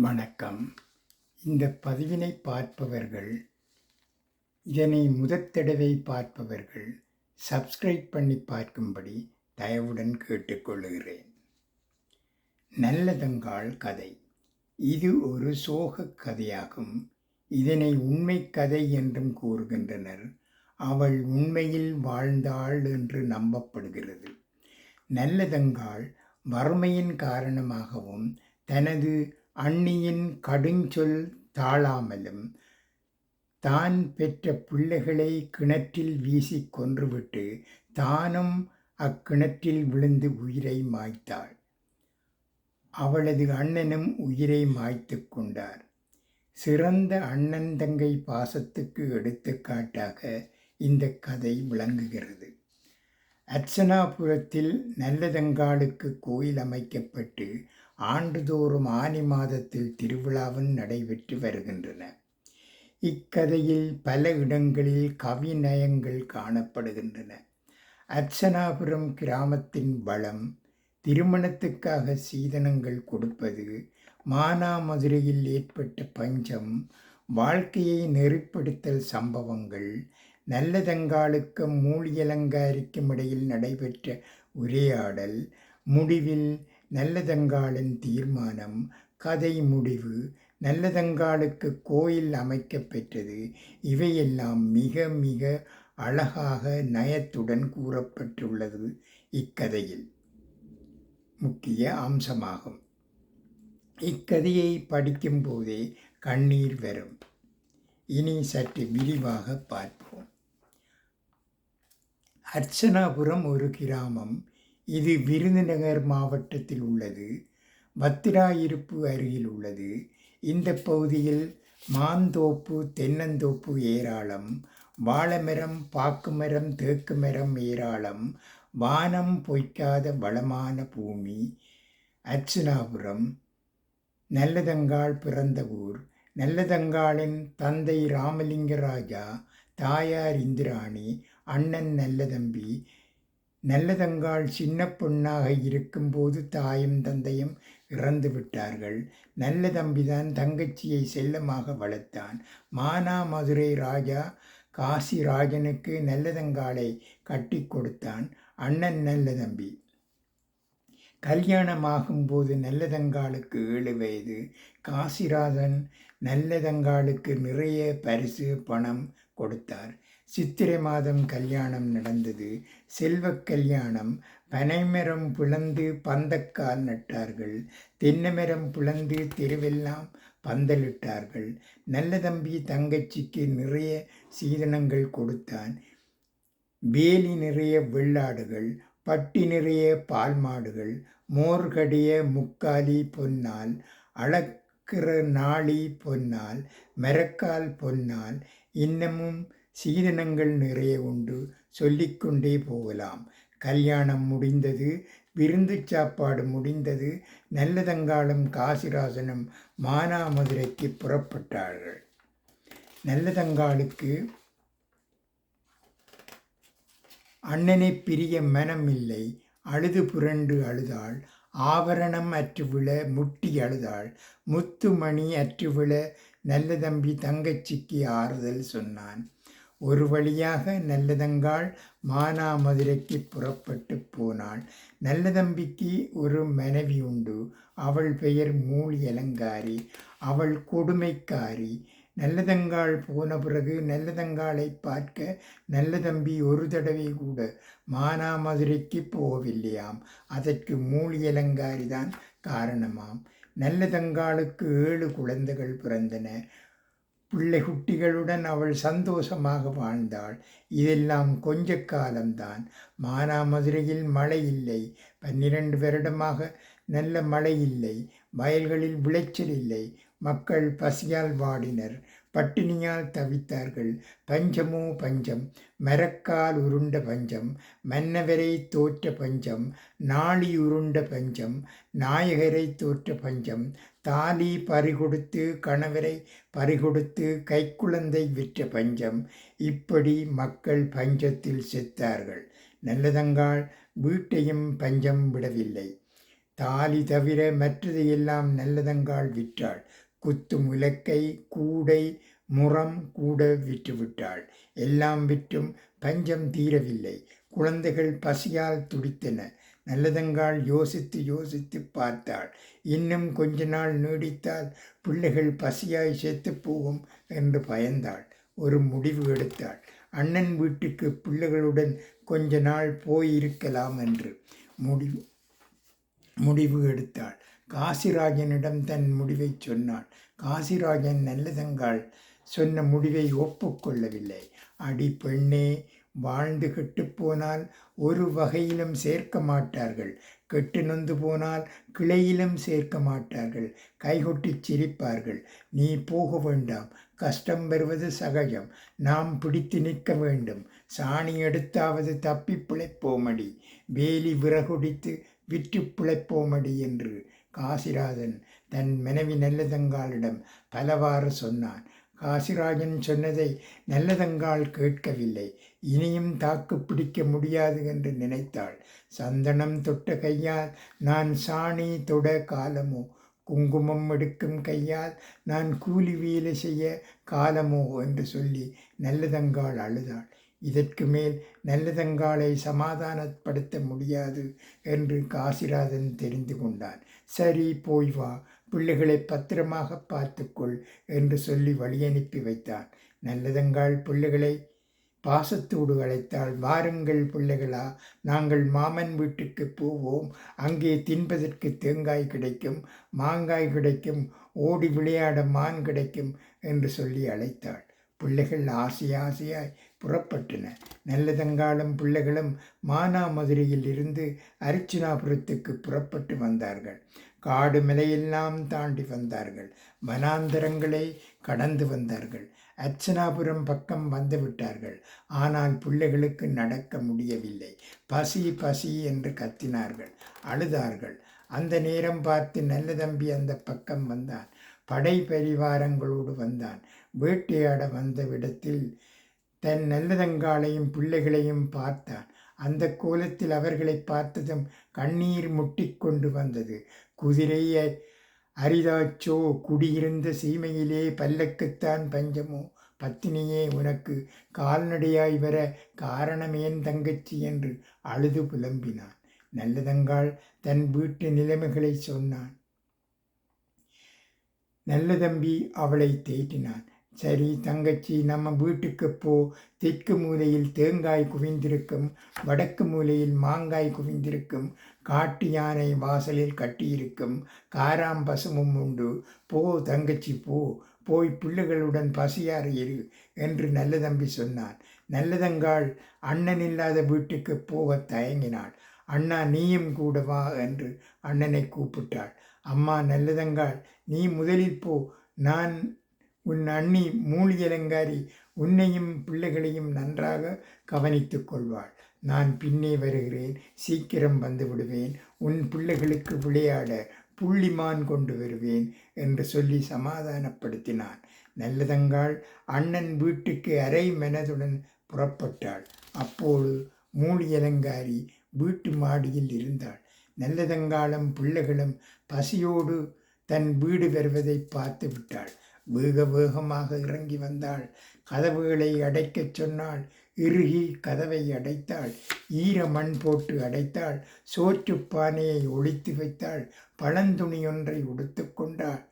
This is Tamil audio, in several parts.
வணக்கம். இந்த பதிவினை பார்ப்பவர்கள் இதனை முதற்தடவை பார்ப்பவர்கள் சப்ஸ்கிரைப் பண்ணி பார்க்கும்படி தயவுடன் கேட்டுக்கொள்கிறேன். நல்லதங்காள் கதை. இது ஒரு சோகக் கதையாகும். இதனை உண்மை கதை என்றும் கூறுகின்றனர். அவள் உண்மையில் வாழ்ந்தாள் என்று நம்பப்படுகிறது. நல்லதங்காள் வறுமையின் காரணமாகவும் தனது அண்ணியின் கடுஞ்சொல் தாழாமலும் தான் பெற்ற பிள்ளைகளை கிணற்றில் வீசி கொன்றுவிட்டு தானும் அக்கிணற்றில் விழுந்து உயிரை மாய்த்தாள். அவளது அண்ணனும் உயிரை மாய்த்து கொண்டார். சிறந்த அண்ணன் தங்கை பாசத்துக்கு எடுத்துக்காட்டாக இந்த கதை விளங்குகிறது. அர்ச்சனாபுரத்தில் நல்லதங்காளுக்கு கோயில் அமைக்கப்பட்டு ஆண்டுதோறும் ஆனி மாதத்தில் திருவிழாவும் நடைபெற்று வருகின்றன. இக்கதையில் பல இடங்களில் கவிநயங்கள் காணப்படுகின்றன. அர்ச்சனாபுரம் கிராமத்தின் வளம் திருமணத்துக்காக சீதனங்கள் கொடுப்பது மானாமதுரையில் ஏற்பட்ட பஞ்சம் வாழ்க்கையை நெறிப்படுத்தல் சம்பவங்கள் நல்லதங்காளுக்கும் மூலியலங்காரிக்கும் இடையில் நடைபெற்ற உரையாடல் முடிவில் நல்லதங்காளின் தீர்மானம் கதை முடிவு நல்லதங்காளுக்கு கோயில் அமைக்கப் பெற்றது இவையெல்லாம் மிக மிக அழகாக நயத்துடன் கூறப்பட்டுள்ளது இக்கதையில். முக்கிய அம்சமாகும். இக்கதையை படிக்கும்போதே கண்ணீர் வரும். இனி சற்று விரிவாக பார்ப்போம். அர்ச்சனாபுரம் ஒரு கிராமம் இது விருதுநகர் மாவட்டத்தில் உள்ளது. பத்திராயிருப்பு அருகில் உள்ளது. இந்த பகுதியில் மாந்தோப்பு தென்னந்தோப்பு ஏராளம் வாழைமரம் பாக்குமரம் தேக்கு மரம் ஏராளம் வானம் பொய்க்காத வளமான பூமி அர்ச்சனாபுரம் நல்லதங்காள் பிறந்த ஊர் நல்லதங்காளின் தந்தை ராமலிங்க ராஜா தாயார் இந்திராணி அண்ணன் நல்லதம்பி நல்லதங்காள் சின்ன பொண்ணாக இருக்கும்போது தாயும் தந்தையும் இறந்து விட்டார்கள். நல்ல தம்பிதான் தங்கச்சியை செல்லமாக வளர்த்தான். மானாமதுரை ராஜா காசிராஜனுக்கு நல்லதங்காளை கட்டி கொடுத்தான். அண்ணன் நல்ல தம்பி கல்யாணமாகும்போது நல்லதங்காளுக்கு ஏழு வயது. காசிராஜன் நல்லதங்காளுக்கு நிறைய பரிசு பணம் கொடுத்தார். சித்திரை மாதம் கல்யாணம் நடந்தது. செல்வ கல்யாணம். பனைமரம் புலந்து பந்தக்கால் நட்டார்கள். தென்னைமரம் புலந்து தெருவெல்லாம் பந்தலிட்டார்கள். நல்ல தம்பி தங்கச்சிக்கு நிறைய சீதனங்கள் கொடுத்தான். வேலி நிறைய வெள்ளாடுகள். பட்டி நிறைய பால் மாடுகள் மோர்கடிய முக்காலி பொன்னால். அளக்கிற நாளி பொன்னால். மரக்கால் பொன்னால். இன்னமும் சீதனங்கள் நிறைய உண்டு. சொல்லிக்கொண்டே போகலாம். கல்யாணம் முடிந்தது விருந்து சாப்பாடு முடிந்தது நல்லதங்காளும் காசிராசனும் மானாமதுரைக்கு புறப்பட்டார்கள். நல்லதங்காளுக்கு அண்ணனை பிரிய மனம் இல்லை அழுது புரண்டு அழுதாள். ஆபரணம் அற்றுவிழ முட்டி அழுதாள். முத்துமணி அற்றுவிழ நல்ல தம்பி தங்கச்சிக்கு ஆறுதல் சொன்னான். ஒரு வழியாக நல்லதங்காள் மானாமதுரைக்கு புறப்பட்டு போனாள். நல்லதம்பிக்கு ஒரு மனைவி உண்டு. அவள் பெயர் மூலி அலங்காரி. அவள் கொடுமைக்காரி நல்லதங்காள் போன பிறகு நல்லதங்காளை பார்க்க நல்லதம்பி ஒரு தடவை கூட மானாமதுரைக்கு போகவில்லையாம். அதற்கு மூலி அலங்காரி தான் காரணமாம். நல்லதங்காளுக்கு ஏழு குழந்தைகள் பிறந்தன. பிள்ளை குட்டிகளுடன் அவள் சந்தோஷமாக வாழ்ந்தாள். இதெல்லாம் கொஞ்ச காலம்தான். மானாமதுரையில் மழை இல்லை. பன்னிரண்டு வருடமாக நல்ல மழை இல்லை. வயல்களில் விளைச்சல் இல்லை. மக்கள் பசியால் வாடினர். பட்டினியால் தவித்தார்கள். பஞ்சமோ பஞ்சம். மரக்கால் உருண்ட பஞ்சம். மன்னவரை தோற்ற பஞ்சம். நாளி உருண்ட பஞ்சம். நாயகரை தோற்ற பஞ்சம். தாலி பறிகொடுத்து கணவரை பறிகொடுத்து கைக்குழந்தை விற்ற பஞ்சம் இப்படி மக்கள் பஞ்சத்தில் செத்தார்கள். நல்லதங்காள் வீட்டையும் பஞ்சம் விடவில்லை. தாலி தவிர மற்றதையெல்லாம் நல்லதங்காள் விற்றாள். குத்தும் உலக்கை கூடை முறம் கூட விற்றுவிட்டாள். எல்லாம் விற்றும் பஞ்சம் தீரவில்லை. குழந்தைகள் பசியால் துடித்தன. நல்லதங்காள் யோசித்து யோசித்து பார்த்தாள். இன்னும் கொஞ்ச நாள் நீடித்தால் பிள்ளைகள் பசியாய் செத்துப் போகும் என்று பயந்தாள். ஒரு முடிவு எடுத்தாள். அண்ணன் வீட்டுக்கு பிள்ளைகளுடன் கொஞ்ச நாள் போயிருக்கலாம் என்று முடிவு முடிவு எடுத்தாள். காசிராஜனிடம் தன் முடிவை சொன்னாள் காசிராஜன் நல்லதங்காள் சொன்ன முடிவை ஒப்புக்கொள்ளவில்லை அடி பெண்ணே வாழ்ந்து கெட்டுப்போனால் ஒரு வகையிலும் சேர்க்க மாட்டார்கள். கெட்டு நொந்து போனால் கிளையிலும் சேர்க்க மாட்டார்கள். கைகொட்டி சிரிப்பார்கள். நீ போக வேண்டாம். கஷ்டம் வருவது சகஜம். நாம் பிடித்து நிற்க வேண்டும். சாணி எடுத்தாவது தப்பி பிழைப்போமடி. வேலி விறகுடித்து விற்று பிழைப்போமடி என்று காசிராஜன் தன் மனைவி நல்லதங்காளிடம் பலவாறு சொன்னான். காசிராஜன் சொன்னதை நல்லதங்காள் கேட்கவில்லை. இனியும் தாக்கு பிடிக்க முடியாது என்று நினைத்தாள். சந்தனம் தொட்ட கையால் நான் சாணி தொட காலமோ? குங்குமம் எடுக்கும் கையால் நான் கூலி வேலை செய்ய காலமோ? என்று சொல்லி நல்லதங்காள் அழுதாள். இதற்கு மேல் நல்லதங்காளை சமாதானப்படுத்த முடியாது என்று காசிராதன் தெரிந்து கொண்டான். சரி போய் வா. பிள்ளைகளை பத்திரமாக பார்த்துக்கொள் என்று சொல்லி வழியனுப்பி வைத்தான். நல்லதங்காள் பிள்ளைகளை பாசத்தோடு அழைத்தாள் வாருங்கள் பிள்ளைகளா நாங்கள் மாமன் வீட்டுக்கு போவோம். அங்கே தின்பதற்கு தேங்காய் கிடைக்கும் மாங்காய் கிடைக்கும் ஓடி விளையாட மான் கிடைக்கும் என்று சொல்லி அழைத்தாள். பிள்ளைகள் ஆசை ஆசையாய் புறப்பட்டன. நல்லதங்காலும் பிள்ளைகளும் மானாமதுரையில் இருந்து அர்ச்சனாபுரத்துக்கு புறப்பட்டு வந்தார்கள். காடு மலையெல்லாம் தாண்டி வந்தார்கள். வனாந்தரங்களை கடந்து வந்தார்கள். அர்ச்சனாபுரம் பக்கம் வந்துவிட்டார்கள் ஆனால் பிள்ளைகளுக்கு நடக்க முடியவில்லை. பசி பசி என்று கத்தினார்கள். அழுதார்கள். அந்த நேரம் பார்த்து நல்ல தம்பி அந்த பக்கம் வந்தான். படை பரிவாரங்களோடு வந்தான். வேட்டையாட வந்த விடத்தில் தன் நல்லதங்காளையும் பிள்ளைகளையும் பார்த்தான். அந்த கோலத்தில் அவர்களை பார்த்ததும் கண்ணீர் முட்டிக்கொண்டு வந்தது. குதிரையை அரிதாச்சோ குடியிருந்த சீமையிலே பல்லக்குத்தான் பஞ்சமோ? பத்தினியே உனக்கு கால்நடையாய் வர காரணமேன் தங்கச்சி என்று அழுது புலம்பினான். நல்லதங்காள் தன் வீட்டு நிலைமைகளை சொன்னான். நல்ல தம்பி அவளை தேற்றினான். சரி தங்கச்சி நம்ம வீட்டுக்கு போ. தெற்கு மூலையில் தேங்காய் குவிந்திருக்கும் வடக்கு மூலையில் மாங்காய் குவிந்திருக்கும் காட்டு யானை வாசலில் கட்டியிருக்கும் காராம் பசுமும் உண்டு. போ தங்கச்சி போ. போய் பிள்ளைகளுடன் பசியாறு இரு என்று நல்ல தம்பி சொன்னான். நல்லதங்காள் அண்ணன் இல்லாத வீட்டுக்கு போக தயங்கினாள். அண்ணா நீயும் கூட வா என்று அண்ணனை கூப்பிட்டாள். அம்மா நல்லதங்காள் நீ முதலில் போ. நான் உன் அண்ணி மூலியலங்காரி உன்னையும் பிள்ளைகளையும் நன்றாக கவனித்துக் கொள்வாள். நான் பின்னே வருகிறேன் சீக்கிரம் வந்து விடுவேன் உன் பிள்ளைகளுக்கு விளையாட புள்ளிமான் கொண்டு வருவேன் என்று சொல்லி சமாதானப்படுத்தினான். நல்லதங்காள் அண்ணன் வீட்டுக்கு அரை மனதுடன் புறப்பட்டாள். அப்போது மூலியலங்காரி வீட்டு மாடியில் இருந்தாள். நல்லதங்காலம் பிள்ளைகளும் பசியோடு தன் வீடு வருவதை பார்த்து விட்டாள். வேக வேகமாக இறங்கி வந்தாள். கதவுகளை அடைக்கச் சொன்னாள். இறுகி கதவை அடைத்தாள். ஈர மண் போட்டு அடைத்தாள். சோற்று பானையை ஒழித்து வைத்தாள். பழந்துணியொன்றை உடுத்து கொண்டாள்.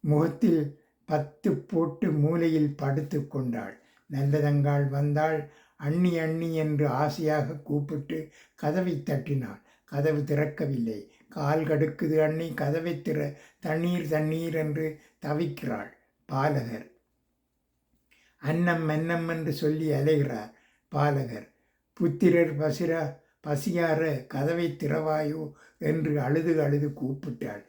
முகத்தில் பத்து போட்டு மூலையில் படுத்து கொண்டாள். நல்லதங்காள் வந்தாள். அண்ணி அண்ணி என்று ஆசையாக கூப்பிட்டு கதவை தட்டினாள். கதவு திறக்கவில்லை. கால் கடுக்குது அண்ணி. கதவை திற தண்ணீர் தண்ணீர் என்று தவிக்கிறாள். பாலகர். அன்னம் மன்னம் என்று சொல்லி அலைகிறார் பாலகர். புத்திரர் பசிரா பசியார கதவை திறவாயோ என்று அழுது அழுது கூப்பிட்டாள்.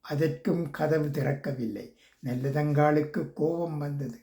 அதற்கும் கதவு திறக்கவில்லை. நல்லதங்காளுக்கு கோபம் வந்தது.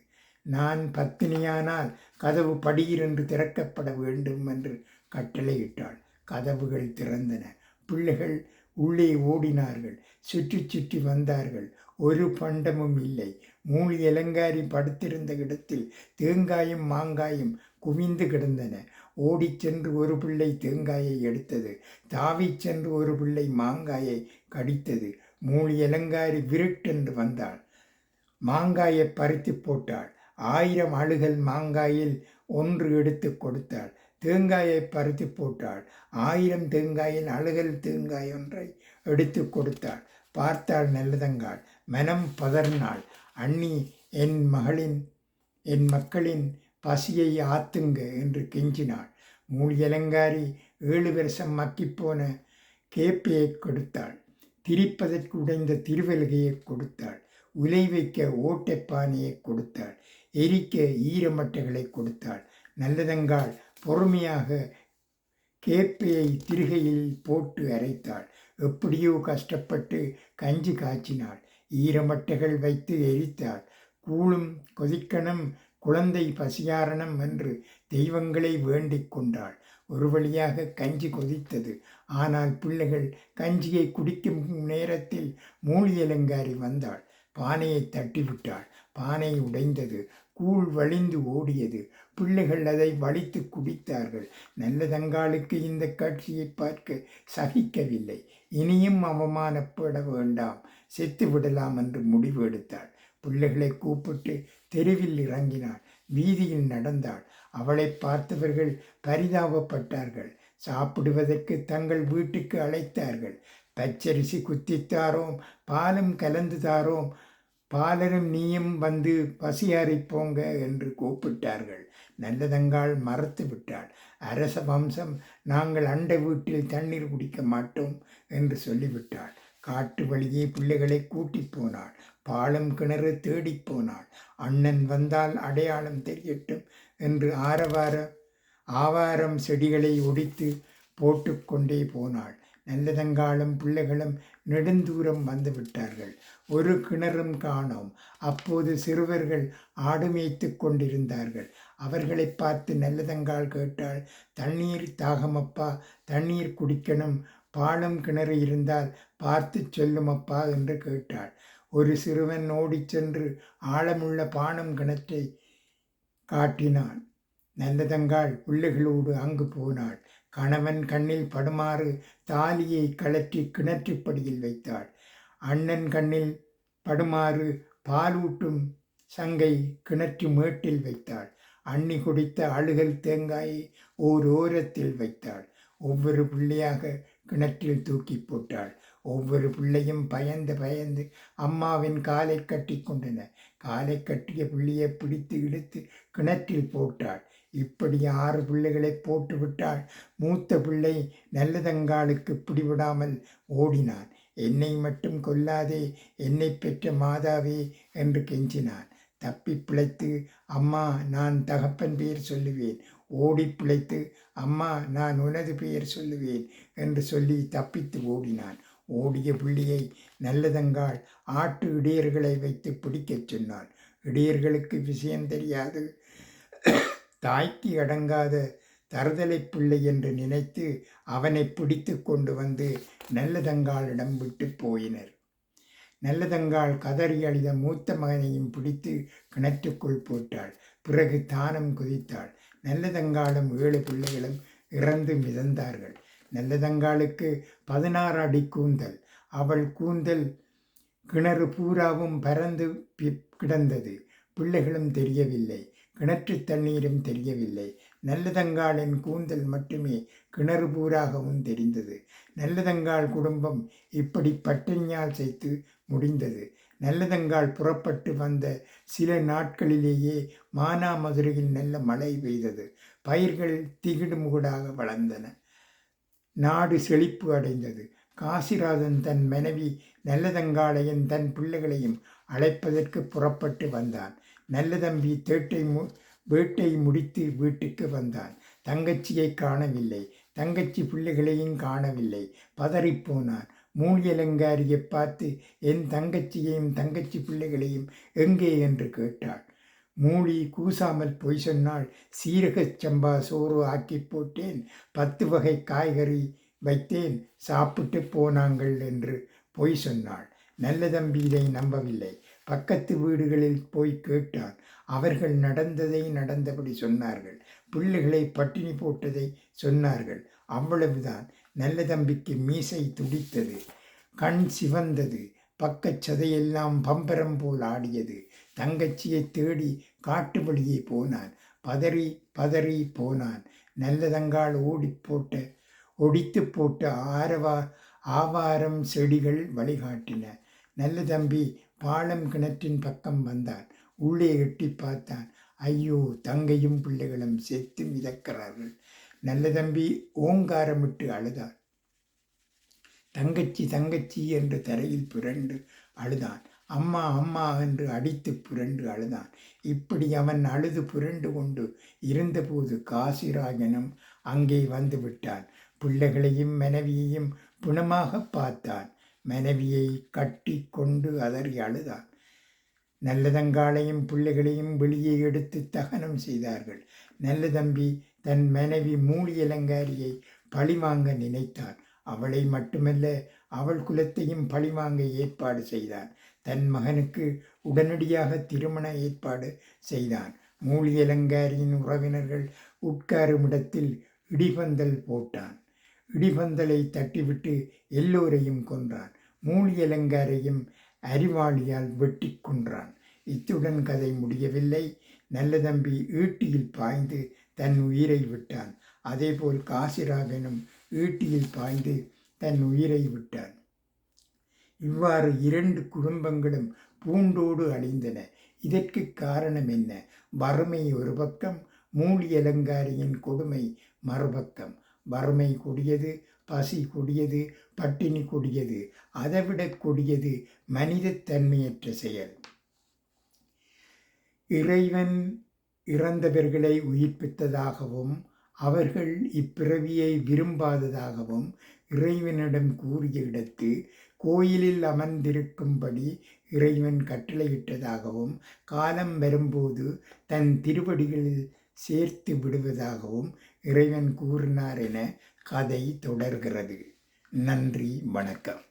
நான் பத்தினியானால் கதவு படியிரென்று திறக்கப்பட வேண்டும் என்று கட்டளையிட்டாள். கதவுகள் திறந்தன. பிள்ளைகள் உள்ளே ஓடினார்கள். சுற்றி சுற்றி வந்தார்கள். ஒரு பண்டமும் இல்லை. மூலி இலங்காரி படுத்திருந்த இடத்தில் தேங்காயும் மாங்காயும் குவிந்து கிடந்தன. ஓடிச் சென்று ஒரு பிள்ளை தேங்காயை எடுத்தது. தாவிச் சென்று ஒரு பிள்ளை மாங்காயை கடித்தது. மூலி அலங்காரி விருட்டென்று வந்தாள். மாங்காயை பறித்து போட்டாள். ஆயிரம் அழுகல் மாங்காயில் ஒன்று எடுத்து கொடுத்தாள். தேங்காயை பறித்து போட்டாள். ஆயிரம் தேங்காயின் அழுகல் தேங்காய் ஒன்றை எடுத்து கொடுத்தாள். பார்த்தாள் நல்லதங்காள். மனம் பதறினாள். அண்ணி என் மகளின் என் மக்களின் பசியை ஆத்துங்க என்று கெஞ்சினாள். மூலியலங்காரி ஏழு வருஷம் மக்கிப்போன கேப்பையை கொடுத்தாள். திரிப்பதற்கு உடைந்த திருவல்கையை கொடுத்தாள். உலை வைக்க ஓட்டைப்பானையை கொடுத்தாள். எரிக்க ஈரமட்டைகளை கொடுத்தாள். நல்லதங்காள். பொறுமையாக கேப்பையை திருகையில் போட்டு அரைத்தாள். எப்படியோ கஷ்டப்பட்டு கஞ்சி காய்ச்சினாள். ஈரமட்டைகள் வைத்து எரித்தாள். கூழும் கொதிக்கணும் குழந்தை பசியாரணம் என்று தெய்வங்களை வேண்டிக் கொண்டாள். ஒரு வழியாக கஞ்சி கொதித்தது. ஆனால் பிள்ளைகள் கஞ்சியை குடிக்கும் நேரத்தில் மூலியலங்காரி வந்தாள். பானையை தட்டிவிட்டாள். பானை உடைந்தது. கூழ் வழிந்து ஓடியது. பிள்ளைகள் அதை வலித்து குடித்தார்கள். நல்லதங்காளுக்கு இந்த காட்சியை பார்க்க சகிக்கவில்லை. இனியும் அவமானப்பட வேண்டாம். செத்து விடலாம் என்று முடிவு எடுத்தாள். பிள்ளைகளை கூப்பிட்டு தெருவில் இறங்கினாள். வீதியில் நடந்தாள். அவளை பார்த்தவர்கள் பரிதாபப்பட்டார்கள். சாப்பிடுவதற்கு தங்கள் வீட்டுக்கு அழைத்தார்கள். பச்சரிசி குத்தித்தாரோம் பாலும் கலந்து தாரோம். பாலரும் நீயும் வந்து பசியாறிப் போங்க என்று கூப்பிட்டார்கள். நல்லதங்காள் மறத்து விட்டாள். அரச வம்சம் நாங்கள் அண்டை வீட்டில் தண்ணீர் குடிக்க மாட்டோம் என்று சொல்லிவிட்டாள். காட்டு வழியே பிள்ளைகளை கூட்டிப் போனாள். பாலம் கிணறு தேடிப் போனாள். அண்ணன் வந்தால் அடையாளம் தெரியட்டும் என்று ஆரவார ஆவாரம் செடிகளை ஒடித்து போட்டுக்கொண்டே போனாள். நல்லதங்காலும் பிள்ளைகளும் நெடுந்தூரம் வந்து விட்டார்கள். ஒரு கிணறும் காணோம். அப்போது சிறுவர்கள் ஆடு மேய்த்து கொண்டிருந்தார்கள். அவர்களை பார்த்து நல்லதங்கால் கேட்டாள். தண்ணீர் தாகமப்பா தண்ணீர் குடிக்கணும். பாலம் கிணறு இருந்தால் பார்த்து சொல்லுமப்பா என்று கேட்டாள். ஒரு சிறுவன் ஓடிச் சென்று ஆழமுள்ள பானம் கிணற்றை காட்டினான். நல்லதங்காள் பிள்ளைகளோடு அங்கு போனாள். கணவன் கண்ணில் படுமாறு தாலியை கழற்றி கிணற்றுப்படியில் வைத்தாள். அண்ணன் கண்ணில் படுமாறு பாலூட்டும் சங்கை கிணற்று மேட்டில் வைத்தாள். அண்ணி குடித்த அழுகல் தேங்காயை ஓர் ஓரத்தில் வைத்தாள். ஒவ்வொரு பிள்ளையாக கிணற்றில் தூக்கி போட்டாள். ஒவ்வொரு பிள்ளையும் பயந்து பயந்து அம்மாவின் காலை கட்டி கொண்டன. காலை கட்டிய பிள்ளையை பிடித்து இழுத்து கிணற்றில் போட்டாள். இப்படி ஆறு பிள்ளைகளை போட்டுவிட்டாள் மூத்த பிள்ளை நல்லதங்காளுக்கு பிடிவிடாமல் ஓடினான். என்னை மட்டும் கொல்லாதே என்னை பெற்ற மாதாவே என்று கெஞ்சினான். தப்பி பிழைத்து அம்மா நான் தகப்பன் பெயர் சொல்லுவேன். ஓடி பிழைத்து அம்மா நான் உனது பெயர் சொல்லுவேன் என்று சொல்லி தப்பித்து ஓடினான். ஓடிய பிள்ளையை நல்லதங்காள் ஆட்டு இடையர்களை வைத்து பிடிக்கச் சொன்னான். இடையர்களுக்கு விஷயம் தெரியாது. தாய்க்கு அடங்காத தருதலை பிள்ளை என்று நினைத்து அவனை பிடித்து கொண்டு வந்து நல்லதங்காளிடம் விட்டு போயினர். நல்லதங்காள் கதறி அழித மூத்த மகனையும் பிடித்து கிணற்றுக்குள் போட்டாள். பிறகு தானம் குதித்தாள். நல்லதங்காளும் ஏழு பிள்ளைகளும் இறந்து மிதந்தார்கள். நல்லதங்காளுக்கு பதினாறு அடி கூந்தல். அவள் கூந்தல் கிணறு பூராவும் பறந்து கிடந்தது. பிள்ளைகளும் தெரியவில்லை. கிணற்று தண்ணீரும் தெரியவில்லை. நல்லதங்காளின் கூந்தல் மட்டுமே கிணறு பூராகவும் தெரிந்தது. நல்லதங்காள் குடும்பம் இப்படி பட்டினியால் செய்து முடிந்தது. நல்லதங்கால் புறப்பட்டு வந்த சில நாட்களிலேயே மானாமதுரையில் நல்ல மழை பெய்தது. பயிர்கள் திகிடுமுகுடாக வளர்ந்தன. நாடு செழிப்பு அடைந்தது. காசிராஜன் தன் மனைவி நல்லதங்காளையும் தன் பிள்ளைகளையும் அழைப்பதற்கு புறப்பட்டு வந்தான். நல்லதம்பி தேட்டை மு வேட்டை முடித்து வீட்டுக்கு வந்தான். தங்கச்சியை காணவில்லை. தங்கச்சி பிள்ளைகளையும் காணவில்லை. பதறிப்போனான் மூலியலங்காரியை பார்த்து என் தங்கச்சியையும் தங்கச்சி பிள்ளைகளையும் எங்கே என்று கேட்டாள். மூலி கூசாமல் பொய் சொன்னால் சீரகச் சம்பா சோறு ஆக்கி போட்டேன். பத்து வகை காய்கறி வைத்தேன். சாப்பிட்டு போனாங்கள் என்று பொய் சொன்னாள். நல்ல தம்பி இதை நம்பவில்லை. பக்கத்து வீடுகளில் போய் கேட்டான். அவர்கள் நடந்ததை நடந்தபடி சொன்னார்கள். பிள்ளைகளை பட்டினி போட்டதை சொன்னார்கள். அவ்வளவுதான். நல்ல தம்பிக்கு மீசை துடித்தது. கண் சிவந்தது. பக்கச் சதையெல்லாம் பம்பரம் போல் ஆடியது. தங்கச்சியை தேடி காட்டு வழியே போனான். பதறி பதறி போனான். நல்லதங்கால் ஓடி போட்ட ஒடித்து போட்ட ஆரவா ஆவாரம் செடிகள் வழிகாட்டின. நல்ல தம்பி பாலம் கிணற்றின் பக்கம் வந்தான். உள்ளே எட்டி பார்த்தான். ஐயோ தங்கையும் பிள்ளைகளும் சேர்த்து மிதக்கிறார்கள். நல்ல தம்பி ஓங்காரமிட்டு அழுதான். தங்கச்சி தங்கச்சி என்று தரையில் புரண்டு அழுதான். அம்மா அம்மா என்று அடித்து புரண்டு அழுதான். இப்படி அவன் அழுது புரண்டு கொண்டு இருந்தபோது காசிராஜனும் அங்கே வந்து விட்டான். பிள்ளைகளையும் மனைவியையும் புனமாக பார்த்தான். மனைவியை கட்டி கொண்டு அதறி அழுதான். நல்லதங்காளையும் பிள்ளைகளையும் வெளியே எடுத்து தகனம் செய்தார்கள். நல்ல தம்பி தன் மனைவி மூலி அலங்காரியை பழிவாங்க நினைத்தான் அவளை மட்டுமல்ல அவள் குலத்தையும் பழிவாங்க ஏற்பாடு செய்தான் தன் மகனுக்கு உடனடியாக திருமண ஏற்பாடு செய்தான். மூலி அலங்காரியின் உறவினர்கள் உட்காரும் இடத்தில் இடிபந்தல் போட்டான். இடிபந்தலை தட்டிவிட்டு எல்லோரையும் கொன்றான். மூலி இலங்காரையும் அறிவாளியால் வெட்டி கொன்றான். இத்துடன் கதை முடியவில்லை. நல்ல தம்பி ஈட்டியில் பாய்ந்து தன் உயிரை விட்டான். அதேபோல் காசிராகனும் ஈட்டியில் பாய்ந்து தன் உயிரை விட்டான். இவ்வாறு இரண்டு குடும்பங்களும் பூண்டோடு அழிந்தன. இதற்கு காரணம் என்ன? வறுமை ஒரு பக்கம் மூலி அலங்காரியின் கொடுமை மறுபக்கம். வறுமை கொடியது பசி கொடியது பட்டினி கொடியது அதைவிட கொடியது மனிதத்தன்மையற்ற செயல். இறைவன் இறந்தவர்களை உயிர்ப்பித்ததாகவும் அவர்கள் இப்பிறவியை விரும்பாததாகவும் இறைவனிடம் கூறிய இடத்து கோயிலில் அமர்ந்திருக்கும்படி இறைவன் கட்டளையிட்டதாகவும் காலம் வரும்போது தன் திருவடிகளில் சேர்த்து விடுவதாகவும் இறைவன் கூறினார் என கதை தொடர்கிறது. நன்றி வணக்கம்.